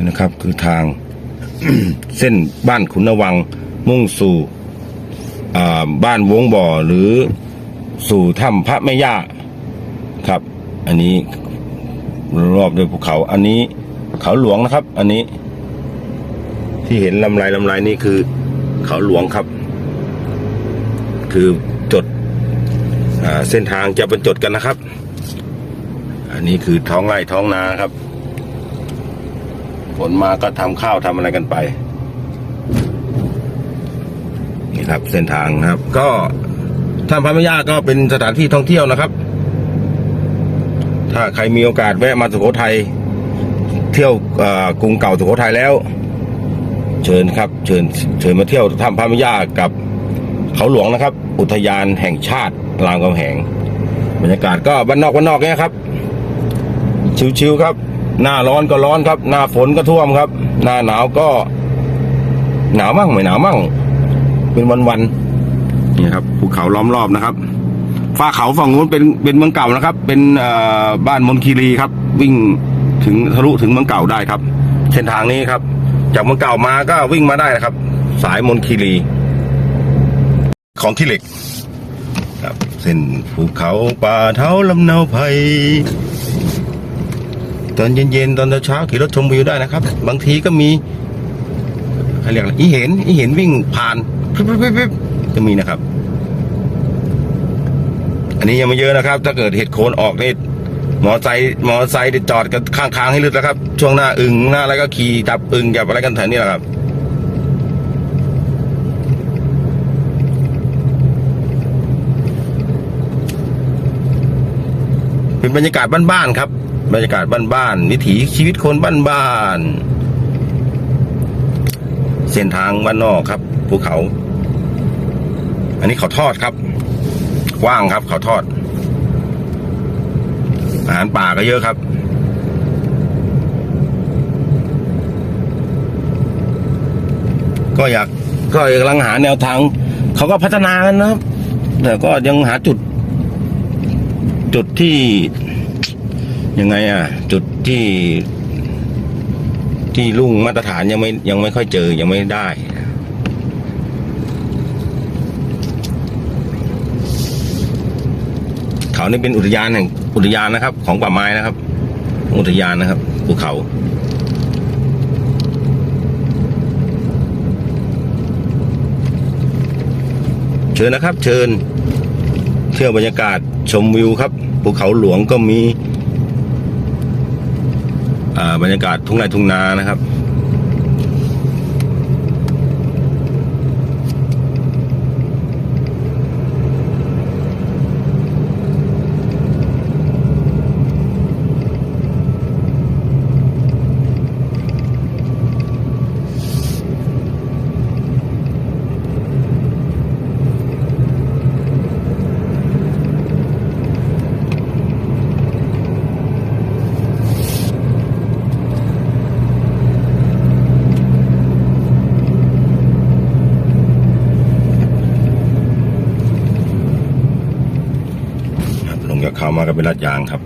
นี่นะครับ คือทาง เส้นบ้านขุนวัง มุ่งสู่บ้านวงบ่อหรือสู่ถ้ำพระแม่ย่าครับ อันนี้รอบด้วยภูเขา อันนี้เขาหลวงนะครับ อันนี้ ที่เห็นลำลายลำลายนี่คือ เขาหลวงครับ คือจดอเส้นทางจะบรรจดกันนะครับ อันนี้คือท้องไร่ท้องนาครับ ฝนมาก็ทำข้าวทำอะไรกันไป นี่ครับเส้นทางครับ ก็ถ้ำพระแม่ย่าก็เป็นสถานที่ท่องเที่ยวนะครับ ถ้าใครมีโอกาสแวะมาสุโขทัยเที่ยวกรุงเก่าสุโขทัยแล้ว เชิญครับ เชิญเชิญมาเที่ยวถ้ำพระแม่ย่ากับเขาหลวงนะครับ อุทยานแห่งชาติรามคำแหงบรรยากาศก็บ้านนอกบ้านนอกเนี่ยครับ ชิวๆครับ หน้าร้อนก็ร้อนครับ หน้าฝนก็ท่วมครับ หน้าหนาวก็ หนาวมั่งไม่หนาวมั่ง เป็นวันๆนี่ครับภูเขาล้อมรอบนะครับฝ้าเขาฝั่งนู้นเป็นเป็นเมืองเก่านะครับ เป็นบ้านมนคีรีครับ วิ่งถึงทะลุถึงเมืองเก่าได้ครับ เส้นทางนี้ครับ จากเมืองเก่ามาก็วิ่งมาได้นะครับ สายมนคีรี ของขี้เหล็ก ครับ เส้นภูเขาป่าเท้าลำเนาไพร ตอนเย็นๆตอนเช้าขี่รถชมวิวได้นะครับ บางทีก็มีเขาเรียกอะไรอีเห็นอีเห็นวิ่งผ่านปิ๊บปิ๊บปิ๊บปิ๊บจะมีนะครับ อันนี้ยังไม่เยอะนะครับ ถ้าเกิดเห็ดโคนออกนี่มอไซค์มอไซค์จอดกันข้างทางให้ลึกแล้วครับ ช่วงหน้าอึงหน้าอะไรก็ขี่จับอึงจับอะไรกันแถวนี้แหละครับเป็นบรรยากาศบ้านๆครับ บรรยากาศบ้านๆวิถีชีวิตคนบ้านๆเส้นทางบ้านนอกครับภูเขา อันนี้เขาทอดครับกว้างครับ เขาทอด อาหารป่าก็เยอะครับก็อยากก็กำลังหาแนวทาง เขาก็พัฒนากันนะครับ แต่ก็ยังหาจุด จุดที่ ยังไงอะ จุดที่ที่ลุ่งมาตรฐานยังไม่ยังไม่ค่อยเจอยังไม่ได้เขานี่เป็นอุทยานแห่งอุทยานนะครับ ของป่าไม้นะครับ อุทยานนะครับภูเขาเชิญนะครับ เชิญ เที่ยวบรรยากาศชมวิวครับภูเขาหลวงก็มี บรรยากาศทุ่งไร่ทุ่งนานะครับ กับเขามาก็เป็นรัดยางครับ